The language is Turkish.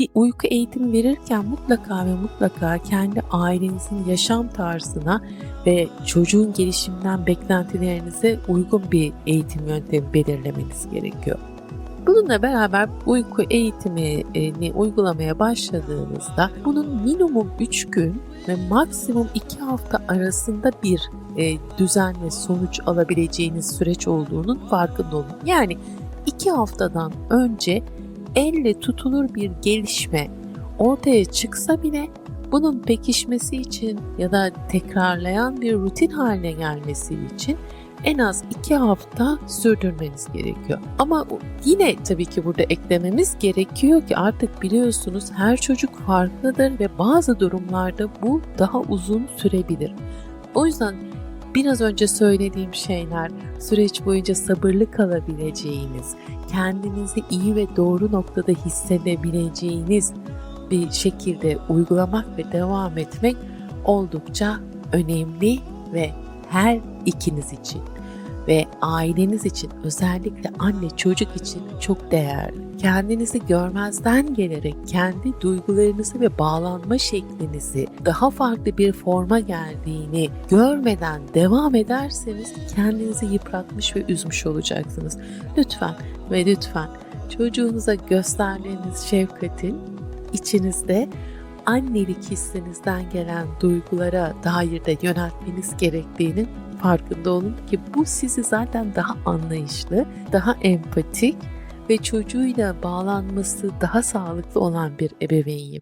bir uyku eğitimi verirken mutlaka ve mutlaka kendi ailenizin yaşam tarzına ve çocuğun gelişiminden beklentilerinize uygun bir eğitim yöntemi belirlemeniz gerekiyor. Bununla beraber uyku eğitimini uygulamaya başladığınızda bunun minimum 3 gün ve maksimum 2 hafta arasında bir e, düzen ve sonuç alabileceğiniz süreç olduğunun farkında olun. Yani 2 haftadan önce elle tutulur bir gelişme ortaya çıksa bile bunun pekişmesi için ya da tekrarlayan bir rutin haline gelmesi için en az 2 hafta sürdürmeniz gerekiyor. Ama yine tabii ki burada eklememiz gerekiyor ki artık biliyorsunuz her çocuk farklıdır ve bazı durumlarda bu daha uzun sürebilir. O yüzden biraz önce söylediğim şeyler süreç boyunca sabırlı kalabileceğiniz, kendinizi iyi ve doğru noktada hissedebileceğiniz bir şekilde uygulamak ve devam etmek oldukça önemli ve her ikiniz için ve aileniz için özellikle anne çocuk için çok değerli. Kendinizi görmezden gelerek kendi duygularınızı ve bağlanma şeklinizi daha farklı bir forma geldiğini görmeden devam ederseniz kendinizi yıpratmış ve üzmüş olacaksınız. Lütfen ve lütfen çocuğunuza gösterdiğiniz şefkatin içinizde annelik hissinizden gelen duygulara dair de yöneltmeniz gerektiğinin farkında olun ki bu sizi zaten daha anlayışlı, daha empatik ve çocuğuyla bağlanması daha sağlıklı olan bir ebeveyn.